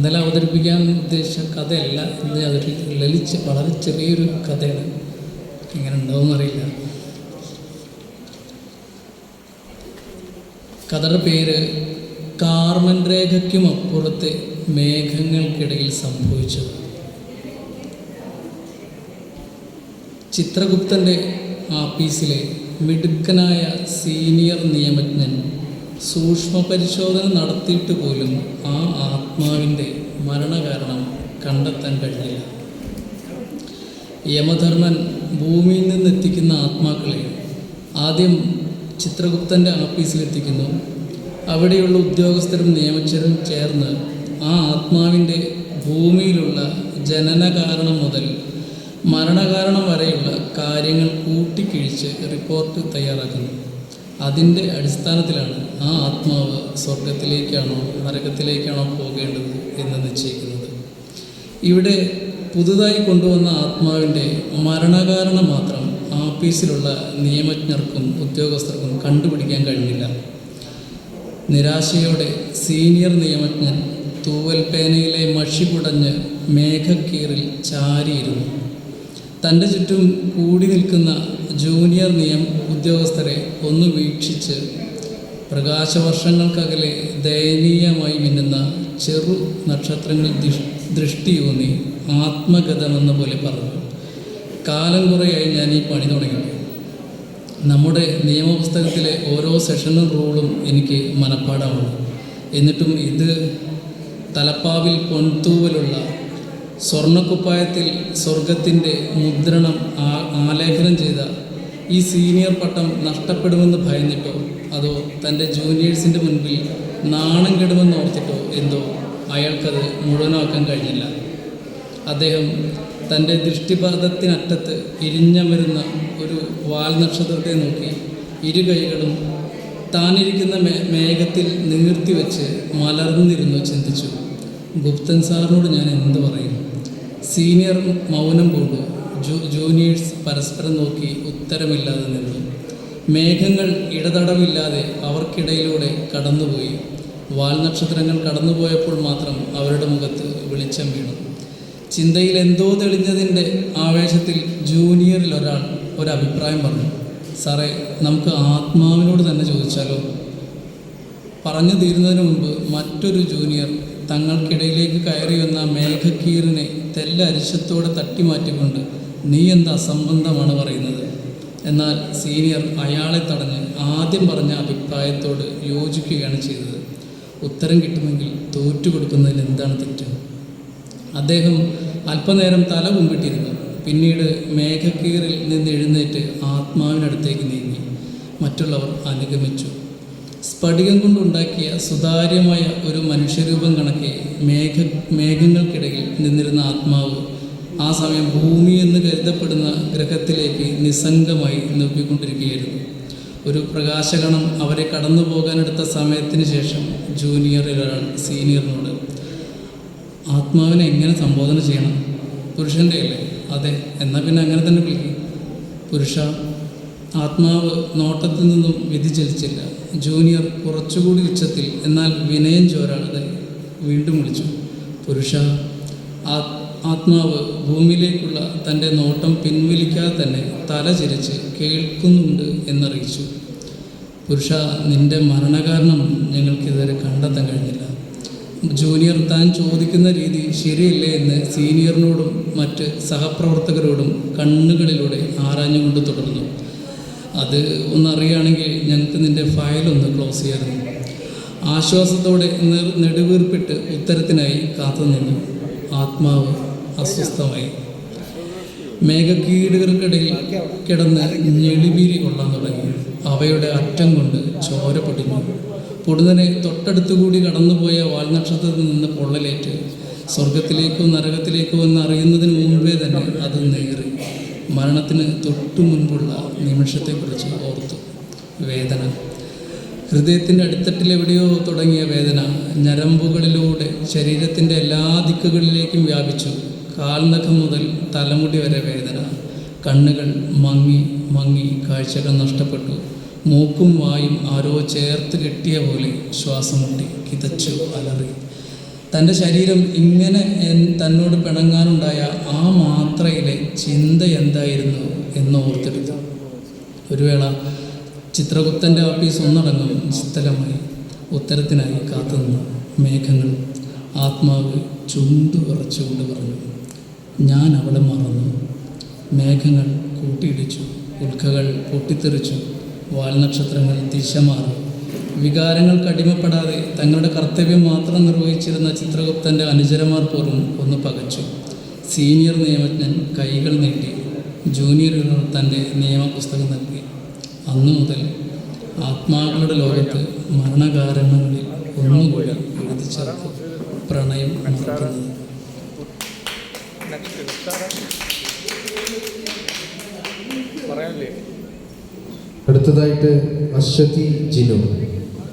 ഇന്നലെ അവതരിപ്പിക്കാൻ ഉദ്ദേശിച്ച കഥയല്ല ഇന്ന് ലളിച്ച് വളരെ ചെറിയൊരു കഥയാണ്. എങ്ങനെ ഉണ്ടാവും അറിയില്ല. കഥയുടെ പേര് കാർമൻ രേഖയ്ക്കും അപ്പുറത്തെ മേഘങ്ങൾക്കിടയിൽ സംഭവിച്ചത്. ചിത്രഗുപ്തന്റെ ആപ്പീസിലെ മിടുക്കനായ സീനിയർ നിയമജ്ഞൻ സൂക്ഷ്മ പരിശോധന നടത്തിയിട്ട് പോലും ആ ആത്മാവിന്റെ മരണകാരണം കണ്ടെത്താൻ കഴിഞ്ഞില്ല. യമധർമ്മൻ ഭൂമിയിൽ നിന്ന് നിന്നെത്തിക്കുന്ന ആത്മാക്കളെ ആദ്യം ചിത്രഗുപ്തന്റെ ആഫീസിലെത്തിക്കുന്നു. അവിടെയുള്ള ഉദ്യോഗസ്ഥരും നിയമജ്ഞരും ചേർന്ന് ആ ആത്മാവിന്റെ ഭൂമിയിലുള്ള ജനനകാരണം മുതൽ മരണകാരണം വരെയുള്ള കാര്യങ്ങൾ കൂട്ടിക്കിഴിച്ച് റിപ്പോർട്ട് തയ്യാറാക്കുന്നു. അതിന്റെ അടിസ്ഥാനത്തിലാണ് ആ ആത്മാവ് സ്വർഗത്തിലേക്കാണോ നരകത്തിലേക്കാണോ പോകേണ്ടത് എന്ന് നിശ്ചയിക്കുന്നത്. ഇവിടെ പുതുതായി കൊണ്ടുവന്ന ആത്മാവിന്റെ മരണകാരണം മാത്രം ആഫീസിലുള്ള നിയമജ്ഞർക്കും ഉദ്യോഗസ്ഥർക്കും കണ്ടുപിടിക്കാൻ കഴിഞ്ഞില്ല. നിരാശയോടെ സീനിയർ നിയമജ്ഞൻ തൂവൽ പേനയിലെ മഷി കുടഞ്ഞ് മേഘക്കീറിൽ ചാരിയിരുന്നു. തന്റെ ചുറ്റും കൂടി നിൽക്കുന്ന ജൂനിയർ നിയം ഉദ്യോഗസ്ഥരെ ഒന്ന് വീക്ഷിച്ച് പ്രകാശവർഷങ്ങൾക്കകലെ ദയനീയമായി മിന്നുന്ന ചെറു നക്ഷത്രങ്ങളിൽ ദൃഷ്ടി ദൃഷ്ടിയൂന്നി ആത്മഗതമെന്ന പോലെ പറഞ്ഞു. കാലം കുറയായി ഞാൻ ഈ പണി തുടങ്ങി. നമ്മുടെ നിയമപുസ്തകത്തിലെ ഓരോ സെഷനും റൂളും എനിക്ക് മനഃപ്പാടമാണ് എന്നിട്ടും ഇത് തലപ്പാവിൽ പൊൻതൂവലുള്ള സ്വർണക്കുപ്പായത്തിൽ സ്വർഗത്തിന്റെ മുദ്രണം ആലേഖനം ചെയ്ത ഈ സീനിയർ പട്ടം നഷ്ടപ്പെടുമെന്ന് ഭയന്നിട്ടോ? അതോ തന്റെ ജൂനിയേഴ്സിന്റെ മുൻപിൽ നാണം കെടുമെന്ന് ഓർത്തിട്ടോ? എന്തോ അയാൾക്കത് മുഴുവനാക്കാൻ കഴിഞ്ഞില്ല. അദ്ദേഹം തന്റെ ദൃഷ്ടിപാതത്തിനറ്റത്ത് ഇരിഞ്ഞമരുന്ന ഒരു വാൽ നക്ഷത്രത്തെ നോക്കി ഇരു കൈകളും താനിരിക്കുന്ന മേ മേഘത്തിൽ നിവർത്തി വെച്ച് മലർന്നിരുന്നു ചിന്തിച്ചു. ഗുപ്തൻ സാറിനോട് ഞാൻ എന്ത് പറയും? സീനിയർ മൗനം പൂണ്ടു ജൂനിയേഴ്സ് പരസ്പരം നോക്കി ഉത്തരമില്ലാതെ നിന്നു. മേഘങ്ങൾ ഇടതടവില്ലാതെ അവർക്കിടയിലൂടെ കടന്നുപോയി. വാൽനക്ഷത്രങ്ങൾ കടന്നുപോയപ്പോൾ മാത്രം അവരുടെ മുഖത്ത് വെളിച്ചം വീണു. ചിന്തയിൽ എന്തോ തെളിഞ്ഞതിന്റെ ആവേശത്തിൽ ജൂനിയറിൽ ഒരാൾ ഒരഭിപ്രായം പറഞ്ഞു. സാറേ നമുക്ക് ആത്മാവിനോട് തന്നെ ചോദിച്ചാലോ? പറഞ്ഞു തീരുന്നതിന് മുമ്പ് മറ്റൊരു ജൂനിയർ തങ്ങൾക്കിടയിലേക്ക് കയറി വന്ന മേഘക്കീറിനെ തെല്ലരിശത്തോടെ തട്ടിമാറ്റിക്കൊണ്ട് നീ എന്ത് അസംബന്ധമാണ് പറയുന്നത്? എന്നാൽ സീനിയർ അയാളെ തടഞ്ഞ് ആദ്യം പറഞ്ഞ അഭിപ്രായത്തോട് യോജിക്കുകയാണ് ചെയ്തത്. ഉത്തരം കിട്ടുമെങ്കിൽ തോറ്റു കൊടുക്കുന്നതിൽ എന്താണ് തെറ്റ്? അദ്ദേഹം അല്പനേരം തല കുമ്പിട്ടിരുന്നു. പിന്നീട് മേഘക്കീറിൽ നിന്ന് എഴുന്നേറ്റ് ആത്മാവിനടുത്തേക്ക് നീങ്ങി. മറ്റുള്ളവർ അനുഗമിച്ചു. സ്ഫടികം കൊണ്ടുണ്ടാക്കിയ സുതാര്യമായ ഒരു മനുഷ്യരൂപം കണക്കെ മേഘ മേഘങ്ങൾക്കിടയിൽ നിന്നിരുന്ന ആത്മാവ് ആ സമയം ഭൂമി എന്ന് കരുതപ്പെടുന്ന ഗ്രഹത്തിലേക്ക് നിസ്സംഗമായി നോക്കിക്കൊണ്ടിരിക്കുകയായിരുന്നു ഒരു പ്രകാശകണം അവരെ കടന്നു പോകാനെടുത്ത സമയത്തിന് ശേഷം ജൂനിയറിൽ ഒരാൾ സീനിയറിനോട് ആത്മാവിനെ എങ്ങനെ സംബോധന ചെയ്യണം? പുരുഷന്റെ അല്ലേ അതെ എന്നാൽ പിന്നെ അങ്ങനെ തന്നെ വിളിക്കും. പുരുഷ ആത്മാവ് നോട്ടത്തിൽ നിന്നും വ്യതിചലിച്ചില്ല. ജൂനിയർ കുറച്ചുകൂടി ഉച്ചത്തിൽ എന്നാൽ വിനയം ചോരാതെ വീണ്ടും വിളിച്ചു. പുരുഷ ആത്മാവ് ഭൂമിയിലേക്കുള്ള തന്റെ നോട്ടം പിൻവലിക്കാതെ തന്നെ തല ചിരിച്ച് കേൾക്കുന്നുണ്ട് എന്നറിയിച്ചു. പുരുഷ നിന്റെ മരണകാരണം ഞങ്ങൾക്കിതുവരെ കണ്ടെത്താൻ കഴിഞ്ഞില്ല. ജൂനിയർ താൻ ചോദിക്കുന്ന രീതി ശരിയല്ലേ എന്ന് സീനിയറിനോടും മറ്റ് സഹപ്രവർത്തകരോടും കണ്ണുകളിലൂടെ ആരാഞ്ഞുകൊണ്ട് തുടർന്നു. അത് ഒന്നറിയുകയാണെങ്കിൽ ഞങ്ങൾക്ക് നിന്റെ ഫയലൊന്ന് ക്ലോസ് ചെയ്യാറുണ്ട് ആശ്വാസത്തോടെ നെടുവീർപ്പിട്ട് ഉത്തരത്തിനായി കാത്തുനിന്നു ആത്മാവ് അസ്വസ്ഥമായി. മേഘക്കീടുകൾക്കിടയിൽ കിടന്ന് ഞെളിപീരി കൊള്ളാൻ തുടങ്ങി. അവയുടെ അറ്റം കൊണ്ട് ചോര പൊടിഞ്ഞു. പൊടുന്നനെ തൊട്ടടുത്തുകൂടി കടന്നുപോയ വാൽനക്ഷത്രത്തിൽ നിന്ന് പൊള്ളലേറ്റ്. സ്വർഗത്തിലേക്കോ നരകത്തിലേക്കോ എന്ന് അറിയുന്നതിന് മുമ്പേ തന്നെ അത് നേറി. മരണത്തിന് തൊട്ടു മുൻപുള്ള നിമിഷത്തെക്കുറിച്ച് ഓർത്തു. വേദന. ഹൃദയത്തിന്റെ അടിത്തട്ടിലെവിടെയോ തുടങ്ങിയ വേദന ഞരമ്പുകളിലൂടെ ശരീരത്തിന്റെ എല്ലാ ദിക്കുകളിലേക്കും വ്യാപിച്ചു. കാൽനഖം മുതൽ തലമുടി വരെ വേദന. കണ്ണുകൾ മങ്ങി മങ്ങി കാഴ്ചകൾ നഷ്ടപ്പെട്ടു. മൂക്കും വായും ആരോ ചേർത്ത് കെട്ടിയ പോലെ ശ്വാസം മുട്ടി കിതച്ചു അലറി. തന്റെ ശരീരം ഇങ്ങനെ തന്നോട് പിണങ്ങാനുണ്ടായ ആ മാത്രയിലെ ചിന്ത എന്തായിരുന്നു എന്ന് ഓർത്തെടുത്തു ഒരു വേള ചിത്രഗുപ്തന്റെ ഓഫീസ് ഒന്നടങ്കം നിശ്ചലമായി ഉത്തരത്തിനായി കാത്തുന്ന മേഘങ്ങൾ ആത്മാവ് ചുണ്ടു വിറച്ചുകൊണ്ട് പറഞ്ഞു ഞാൻ അവളെ മറന്നു. മേഘങ്ങൾ കൂട്ടിയിടിച്ചു ഉൽക്കകൾ പൊട്ടിത്തെറിച്ചു വാൽനക്ഷത്രങ്ങൾ ദിശ മാറി വികാരങ്ങൾക്ക് അടിമപ്പെടാതെ തങ്ങളുടെ കർത്തവ്യം മാത്രം നിർവഹിച്ചിരുന്ന ചിത്രഗുപ്തന്റെ അനുചരന്മാർ പോലും ഒന്ന് പകച്ചു. സീനിയർ നിയമജ്ഞൻ കൈകൾ നീട്ടി ജൂനിയറുകൾ തന്റെ നിയമപുസ്തകം നൽകി. അന്നു മുതൽ ആത്മാക്കളുടെ ലോകത്ത് മരണകാരണങ്ങളിൽ ഒന്നുകൂടി എഴുതി പ്രണയം മറക്കുന്നത് അടുത്തതായിട്ട് അശ്വതി ജിനു.